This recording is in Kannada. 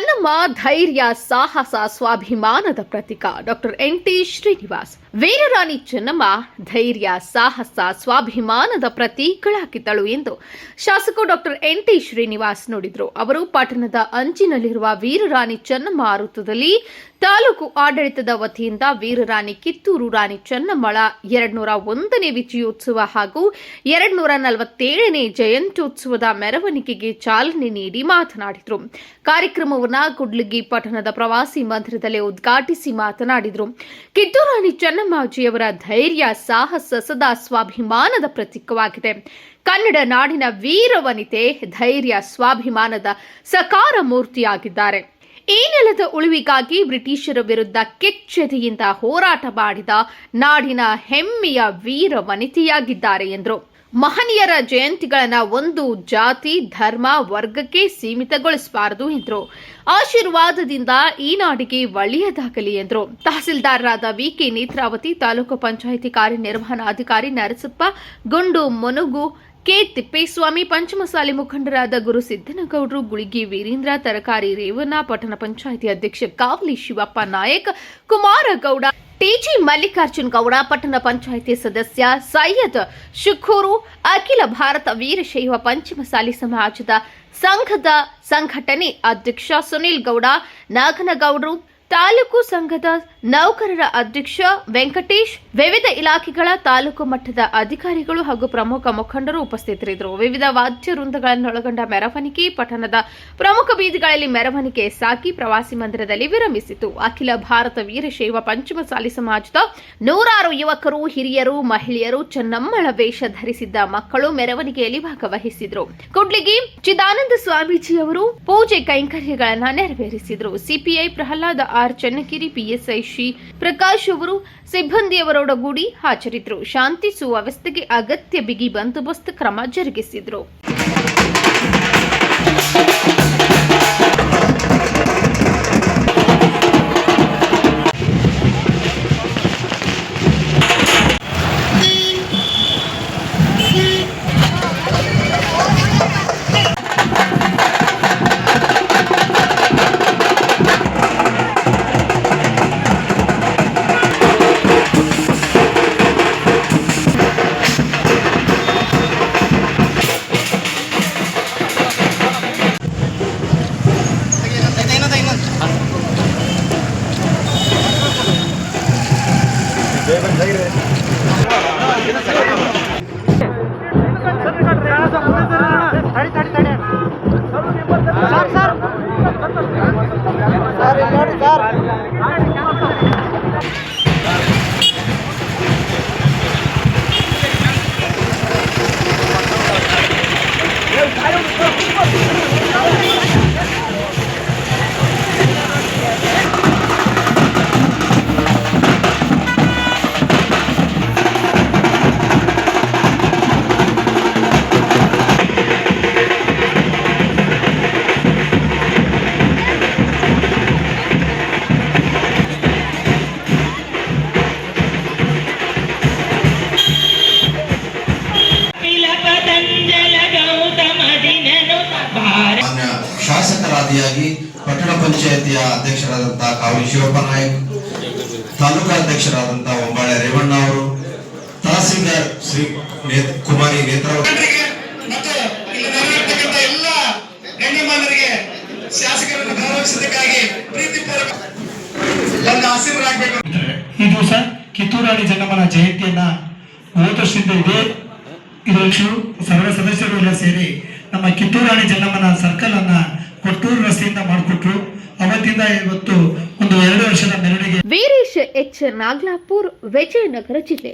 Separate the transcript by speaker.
Speaker 1: ಚೆನ್ನಮ್ಮ ಧೈರ್ಯ, ಸಾಹಸ, ಸ್ವಾಭಿಮಾನದ ಪ್ರತೀಕ. Doctor N T Srinivas. ವೀರರಾಣಿ Chennamma ಧೈರ್ಯ, ಸಾಹಸ, ಸ್ವಾಭಿಮಾನದ ಪ್ರತೀಕಳಾಗಿದ್ದಳು ಎಂದು ಶಾಸಕ ಡಾಕ್ಟರ್ ಎನ್ ಟಿ ಶ್ರೀನಿವಾಸ್ ನೋಡಿದ್ರು. ಅವರು ಪಟ್ಟಣದ ಅಂಚಿನಲ್ಲಿರುವ ವೀರರಾಣಿ ಚೆನ್ನಮ್ಮ ವೃತ್ತದಲ್ಲಿ ತಾಲೂಕು ಆಡಳಿತದ ವತಿಯಿಂದ ವೀರರಾಣಿ ಕಿತ್ತೂರು ರಾಣಿ ಚೆನ್ನಮ್ಮಳ ಎರಡ್ನೂರ ಒಂದನೇ ವಿಜಯೋತ್ಸವ ಹಾಗೂ ಎರಡ್ನೂರ ನಲವತ್ತೇಳನೇ ಜಯಂತ್ಯೋತ್ಸವದ ಮೆರವಣಿಗೆಗೆ ಚಾಲನೆ ನೀಡಿ ಮಾತನಾಡಿದರು. ಕಾರ್ಯಕ್ರಮವನ್ನು ಕುಡ್ಲಿಗಿ ಪಟ್ಟಣದ ಪ್ರವಾಸಿ ಮಂದಿರದಲ್ಲಿ ಉದ್ಘಾಟಿಸಿ ಮಾತನಾಡಿದರು. ಕಿತ್ತೂರು ರಾಣಿ ಚೆನ್ನಮ್ಮಾಜಿಯವರ ಧೈರ್ಯ, ಸಾಹಸ, ಸದಾ ಸ್ವಾಭಿಮಾನದ ಪ್ರತೀಕವಾಗಿದೆ. ಕನ್ನಡ ನಾಡಿನ ವೀರ ವನಿತೆ ಧೈರ್ಯ, ಸ್ವಾಭಿಮಾನದ ಸಕಾರ ಮೂರ್ತಿಯಾಗಿದ್ದಾರೆ ಈ ನೆಲದ ಉಳಿವಿಗಾಗಿ ಬ್ರಿಟಿಷರ ವಿರುದ್ಧ ಕೆಚ್ಚೆದೆಯಿಂದ ಹೋರಾಟ ಮಾಡಿದ ನಾಡಿನ ಹೆಮ್ಮೆಯ ವೀರ ವನಿತೆಯಾಗಿದ್ದಾರೆ ಎಂದರು. ಮಹನೀಯರ ಜಯಂತಿಗಳನ್ನ ಒಂದು ಜಾತಿ, ಧರ್ಮ, ವರ್ಗಕ್ಕೆ ಸೀಮಿತಗೊಳಿಸಬಾರದು ಎಂದರು. ಆಶೀರ್ವಾದದಿಂದ ಈ ನಾಡಿಗೆ ಒಳ್ಳೆಯದಾಗಲಿ ಎಂದರು. ತಹಸೀಲ್ದಾರರಾದ ವಿಕೆ ನೇತ್ರಾವತಿ, ತಾಲೂಕು ಪಂಚಾಯಿತಿ ಕಾರ್ಯನಿರ್ವಹಣಾಧಿಕಾರಿ ನರಸಪ್ಪ, ಗುಂಡು, ಮುನುಗು ಕೆ ತಿಪ್ಪೇಸ್ವಾಮಿ ಪಂಚಮಸಾಲಿ ಮುಖಂಡರಾದ ಗುರು ಸಿದ್ದನಗೌಡರು, ಗುಳಿಗಿ ವೀರೇಂದ್ರ, ತರಕಾರಿ ರೇವಣ್ಣ, ಪಟ್ಟಣ ಪಂಚಾಯಿತಿ ಅಧ್ಯಕ್ಷ ಕಾವಲಿ ಶಿವಪ್ಪ ನಾಯಕ್, ಕುಮಾರಗೌಡ, ಟಿಜಿ ಮಲ್ಲಿಕಾರ್ಜುನ್ ಗೌಡ, ಪಟ್ಟಣ ಪಂಚಾಯಿತಿ ಸದಸ್ಯ ಸೈಯದ್ ಶುಖೂರು, ಅಖಿಲ ಭಾರತ ವೀರಶೈವ ಪಂಚಮಸಾಲಿ ಸಮಾಜದ ಸಂಘದ ಸಂಘಟನೆ ಅಧ್ಯಕ್ಷ ಸುನಿಲ್ ಗೌಡ, ನಾಗನಗೌಡರು ತಾಲೂಕು ಸಂಘದ ನೌಕರರ ಅಧ್ಯಕ್ಷ ವೆಂಕಟೇಶ್, ವಿವಿಧ ಇಲಾಖೆಗಳ ತಾಲೂಕು ಮಟ್ಟದ ಅಧಿಕಾರಿಗಳು ಹಾಗೂ ಪ್ರಮುಖ ಮುಖಂಡರು ಉಪಸ್ಥಿತರಿದ್ದರು. ವಿವಿಧ ವಾದ್ಯ ವೃಂದಗಳನ್ನೊಳಗೊಂಡ ಮೆರವಣಿಗೆ ಪಟ್ಟಣದ ಪ್ರಮುಖ ಬೀದಿಗಳಲ್ಲಿ ಮೆರವಣಿಗೆ ಸಾಕಿ ಪ್ರವಾಸಿ ಮಂದಿರದಲ್ಲಿ ವಿರಮಿಸಿತು. ಅಖಿಲ ಭಾರತ ವೀರಶೈವ ಪಂಚಮಸಾಲಿ ಸಮಾಜದ ನೂರಾರು ಯುವಕರು, ಹಿರಿಯರು, ಮಹಿಳೆಯರು ಚೆನ್ನಮ್ಮಳ ವೇಷ ಧರಿಸಿದ್ದ ಮಕ್ಕಳು ಮೆರವಣಿಗೆಯಲ್ಲಿ ಭಾಗವಹಿಸಿದ್ರು. ಕುಡ್ಲಿಗಿ ಚಿದಾನಂದ ಸ್ವಾಮೀಜಿಯವರು ಪೂಜೆ ಕೈಂಕರ್ಯಗಳನ್ನು ನೆರವೇರಿಸಿದರು. CPI Prahlada R Channagiri PSI Shri Prakash ಅವರು ಸಿಬ್ಬಂದಿಯವರೊಡಗೂಡಿ ಹಾಜರಿದ್ದರು ಶಾಂತಿ ಸುವ್ಯವಸ್ಥೆಗೆ ಅಗತ್ಯ ಬಿಗಿ ಬಂದೋಬಸ್ತ್ ಕ್ರಮ ಜರುಗಿಸಿದ್ರು.
Speaker 2: ತಡಿ ತಡಿ ತಡಿ ಸರ್ ಸರ್.
Speaker 3: ಶಾಸಕರಾದಿಯಾಗಿ ಪಟ್ಟಣ ಪಂಚಾಯತಿಯ ಅಧ್ಯಕ್ಷರಾದಂತಹ ಕಾವಿ ಶಿವಪ್ಪ ನಾಯಕ್ ತಾಲೂಕಾ ಅಧ್ಯಕ್ಷರಾದಂತಹ ಒಂಬಾಳೆ ರೇವಣ್ಣ ಅವರು ತಹಸೀಲ್ದಾರ್ ಶ್ರೀ ಕುಮಾರಿ ನೇತ್ರಾವತಿ
Speaker 4: ಈ ದಿವಸ ಕಿತ್ತೂರು ರಾಣಿ ಚೆನ್ನಮ್ಮನ ಜಯಂತಿಯನ್ನ ಮೂವತ್ತು ವರ್ಷದಿಂದ ಇದೆ ಇದು ಸರ್ವ ಸದಸ್ಯರು ಎಲ್ಲ ಸೇರಿ ನಮ್ಮ ಕಿತ್ತೂರಾಣಿ ಚೆನ್ನಮ್ಮನ ಸರ್ಕಲ್ ಅನ್ನ ಮಾಡಿಕೊಟ್ರು ಅವತ್ತಿಂದ ಇವತ್ತು ಒಂದು ಎರಡು ವರ್ಷದ ಮೆರವಣಿಗೆ.
Speaker 1: ವೀರೇಶ್ ಎಚ್ ನಾಗ್ಲಾಪುರ್ ವಿಜಯನಗರ ಜಿಲ್ಲೆ.